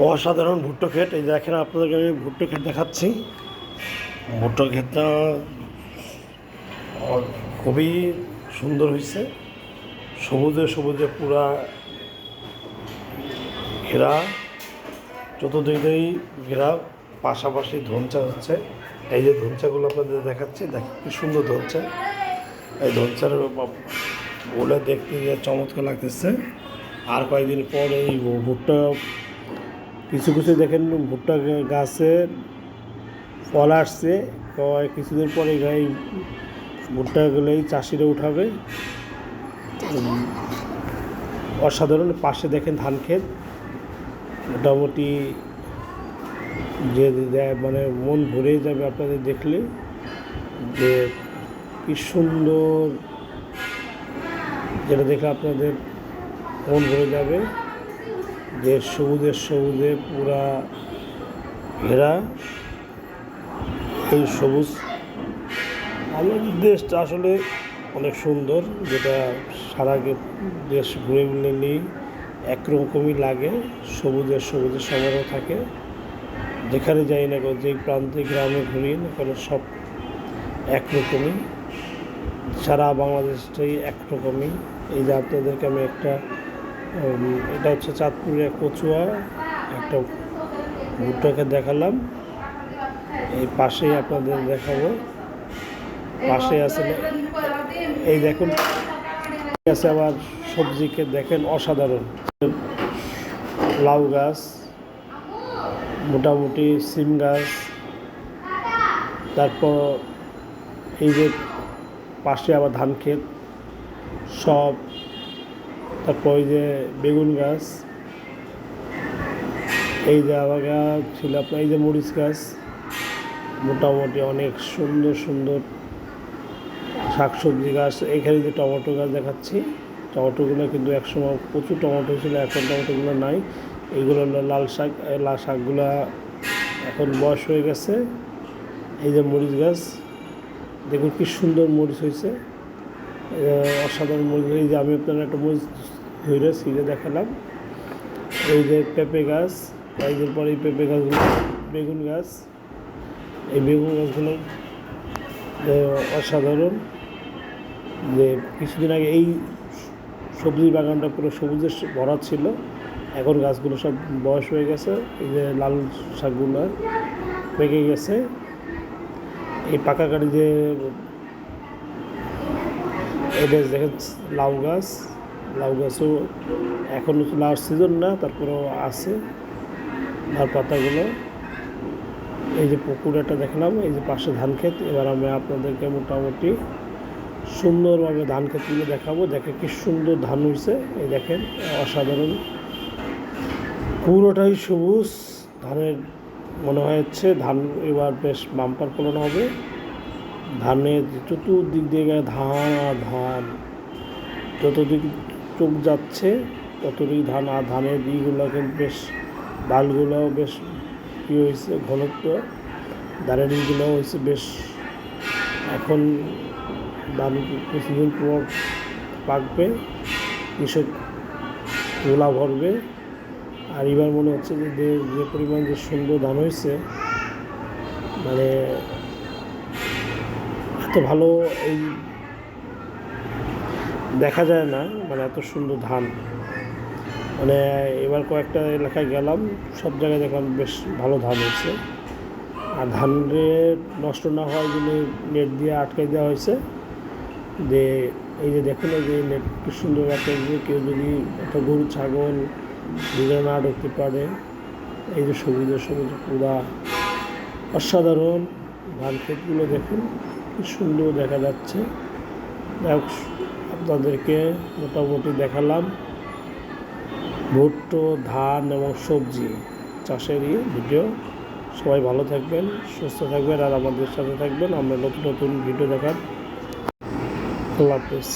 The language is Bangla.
অসাধারণ ভুট্টো ক্ষেত। এই দেখেন আপনাদেরকে আমি ভুট্টো ক্ষেত দেখাচ্ছি। ভুট্টো ক্ষেতটা খুবই সুন্দর হয়েছে। সবুজে সবুজে পুরা ঘেরা। চতুর্দিকেই ঘেরা, পাশাপাশি ধনচা হচ্ছে। এই যে ধনচাগুলো আপনাদের দেখাচ্ছি, দেখেন কি সুন্দর ধনচা এই ধনচার ওগুলো দেখতে চমৎকার লাগতেছে। আর কয়েকদিন পর এই ভুট্টা কিছু কিছু দেখেন ভুট্টা গাছে ফল আসছে। কিছুদিন পরে এই ভুট্টাগুলোই চাষিরা উঠাবে। অসাধারণ পাশে দেখেন ধান ক্ষেত। মোটামুটি যে মানে মন ভরে যাবে আপনাদের দেখলে যে কি সুন্দর যেটা দেখলে আপনাদের মন ভরে যাবে। যে সবুজের সবুজে পুরা ঘেরা। এই সবুজ। আমাদের দেশটা আসলে অনেক সুন্দর যেটা সারা দেশ ঘুরে ঘুরে নেই একরকমই লাগে। সবুজের সবুজের সমারোহ থাকে। যেখানে যাই না কেন, যে প্রান্তে গ্রামে ঘুরি না কেন সব একরকমই সারা বাংলাদেশটাই একরকমই এই যে আপনাদেরকে আমি একটা এটা হচ্ছে চাঁদপুরের কচুয়া, একটা ভুট্টাকে দেখালাম। এই পাশেই আপনাদের দেখাবো। পাশে আছে এই দেখুন আছে আবার সবজিকে দেখেন অসাধারণ। লাউ গাছ, মোটামুটি সিম গাছ। তারপর এই যে পাশে আবার ধান ক্ষেত, সব তারপর এই যে বেগুন গাছ, এই যে গাছ ছিল আপনার, এই যে মরিচ গাছ, মোটামুটি অনেক সুন্দর সুন্দর শাকসবজি গাছ। এখানে যে টমেটো গাছ দেখাচ্ছি, টমেটোগুলো কিন্তু একসময় প্রচুর টমেটো ছিল, এখন টমেটোগুলো নাই। এইগুলো হলো লাল শাক লাল শাকগুলো এখন বয়স হয়ে গেছে। এই যে মরিচ গাছ, দেখুন কি সুন্দর মরিচ হয়েছে। অসাধারণ মরিচ এই যে আমি আপনার একটা মরিচ ধরে সিজে দেখালাম। এই যে পেঁপে গাছ, কয়েকদিন পরে এই পেঁপে গাছগুলো বেগুন গাছ। এই বেগুন গাছগুলো অসাধারণ। যে কিছুদিন আগে এই সবজি বাগানটা পুরো সবুজে ভরা ছিল। এখন গাছগুলো সব বয়স হয়ে গেছে। এই যে লাল শাকগুলো পেকে গেছে। এই পাকা গাড়ি যে এটা দেখেন লাউ গাছ, লাউ গাছও এখন লাউ সিজন না, তারপরেও আছে। লাউ পাতাগুলো, এই যে পুকুর একটা দেখলাম, এই যে পাশে ধান ক্ষেত, এবার আমি আপনাদেরকে মোটামুটি সুন্দরভাবে ধান ক্ষেতগুলো দেখাবো। দেখে কি সুন্দর ধান হয়েছে এই দেখেন, অসাধারণ। পুরোটাই সবুজ, ধানের মনে হচ্ছে ধান এবার বেশ বাম্পার ফলন হবে। ধানের চতুর্দিক দিয়ে গেলে ধান আর ধান। যতদিক চোখ যাচ্ছে, ততদিক ধান আর ধানের ইগুলো কিন্তু বেশ ডালগুলোও বেশ কী হয়েছে, ঘনত্ব। ধানের ইগুলো হয়েছে বেশ, এখন ধান কিছুদিন পর পাকবে, কৃষক গোলা ভরবে। আর এবার মনে হচ্ছে যে যে- যে পরিমাণ যে সুন্দর ধান হয়েছে মানে এত ভালো এই দেখা যায় না মানে এত সুন্দর ধান। মানে এবার কয়েকটা এলাকায় গেলাম, সব জায়গায় দেখলাম বেশ ভালো ধান হয়েছে। আর ধানের নষ্ট না হওয়ার জন্য নেট দিয়ে আটকে দেওয়া হয়েছে। যে এই যে দেখুন যে নেট কি সুন্দর যে কেউ যদি একটা গরু ছাগল দিকে না ঢুকতে পারে, এই যে সবুজের সবুজ পুরা অসাধারণ ধান ক্ষেতগুলো দেখুন। কি সুন্দর দেখা যাচ্ছে। আপনাদেরকে মোটামুটি দেখালাম। ভুট্টো, ধান এবং সবজি চাষেরই ভিডিও। সবাই ভালো থাকবেন, সুস্থ থাকবেন, আর আমাদের সাথে থাকবেন। আমরা নতুন নতুন ভিডিও দেখার। আল্লাহ হাফেজ।